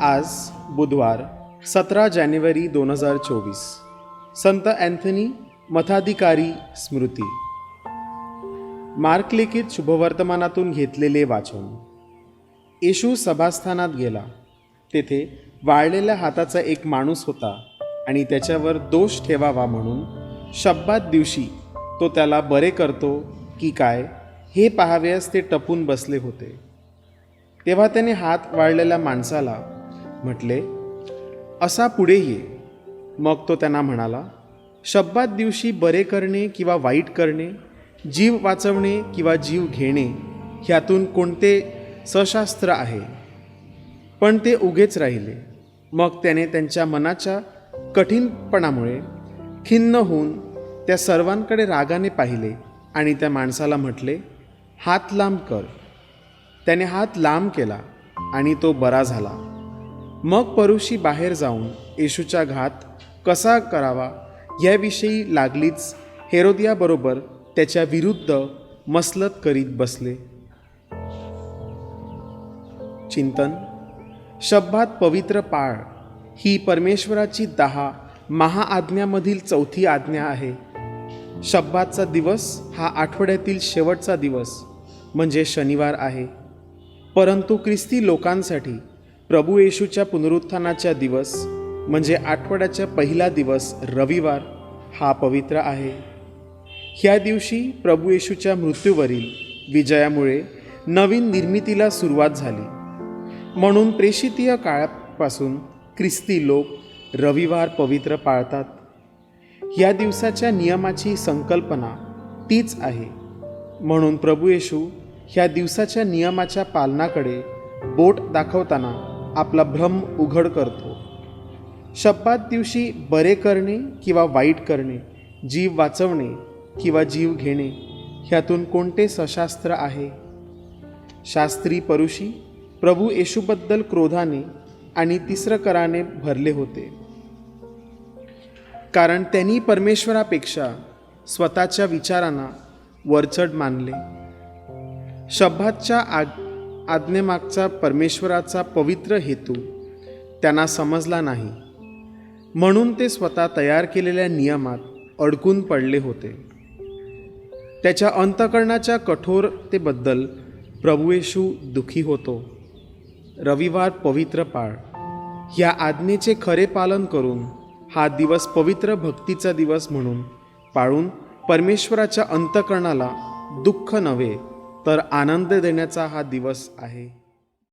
आज बुधवार सतरा जानेवारी दोन हजार चोवीस. संत अँथनी मठाधिकारी स्मृती. मार्कलेखित शुभवर्तमानातून घेतलेले वाचन. येशू सभास्थानात गेला. तेथे वाळलेल्या हाताचा एक माणूस होता आणि त्याच्यावर दोष ठेवावा म्हणून शब्दात दिवशी तो त्याला बरे करतो की काय हे पाहावेस ते टपून बसले होते. तेव्हा त्याने हात वाळलेल्या माणसाला म्हटले असा पुढे ये. मग तो त्यांना म्हणाला शब्दात दिवशी बरे करणे किंवा वाईट करणे जीव वाचवणे किंवा जीव घेणे ह्यातून कोणते सशास्त्र आहे? पण ते उगेच राहिले. मग त्याने त्यांच्या मनाच्या कठीणपणामुळे खिन्न होऊन त्या सर्वांकडे रागाने पाहिले आणि त्या माणसाला म्हटले हात लांब कर. त्याने हात लांब केला आणि तो बरा झाला. मग परुषी बाहेर जाऊन येशूचा घात कसा करावा याविषयी लागलीच हेरोदियाबरोबर त्याच्या विरुद्ध मसलत करीत बसले. चिंतन शब्दात पवित्र पाळ ही परमेश्वराची दहा महाआज्ञामधील चौथी आज्ञा आहे. शब्दाचा दिवस हा आठवड्यातील शेवटचा दिवस म्हणजे शनिवार आहे. परंतु ख्रिस्ती लोकांसाठी प्रभू येशूच्या पुनरुत्थानाचा दिवस म्हणजे आठवड्याचा पहिला दिवस रविवार हा पवित्र आहे. ह्या दिवशी प्रभू येशूच्या मृत्यूवरील विजयामुळे नवीन निर्मितीला सुरुवात झाली. म्हणून प्रेषितीय काळापासून ख्रिस्ती लोक रविवार पवित्र पाळतात. या दिवसाच्या नियमाची संकल्पना तीच आहे. म्हणून प्रभू येशू ह्या दिवसाच्या नियमाच्या पालनाकडे बोट दाखवताना आपला भ्रम उघड करतो. शब्दात दिवशी बरे करणे किंवा वाईट करणे जीव वाचवणे किंवा जीव घेणे ह्यातून कोणते सशास्त्र आहे? शास्त्री परुषी प्रभू येशूबद्दल क्रोधाने आणि तिसरकराने भरले होते. कारण त्यांनी परमेश्वरापेक्षा स्वतःच्या विचारांना वरचढ मानले. शब्दाच्या आग आज्ञेमागचा परमेश्वराचा पवित्र हेतू त्यांना समजला नाही. म्हणून ते स्वतः तयार केलेल्या नियमात अडकून पडले होते. त्याच्या अंतकरणाच्या कठोरतेबद्दल प्रभू येशू दुखी होतो. रविवार पवित्र पाळ. या आज्ञेचे खरे पालन करून हा दिवस पवित्र भक्तीचा दिवस म्हणून पाळून परमेश्वराच्या अंतकरणाला दुःख नव्हे तर आनंद देण्याचा हा दिवस आहे.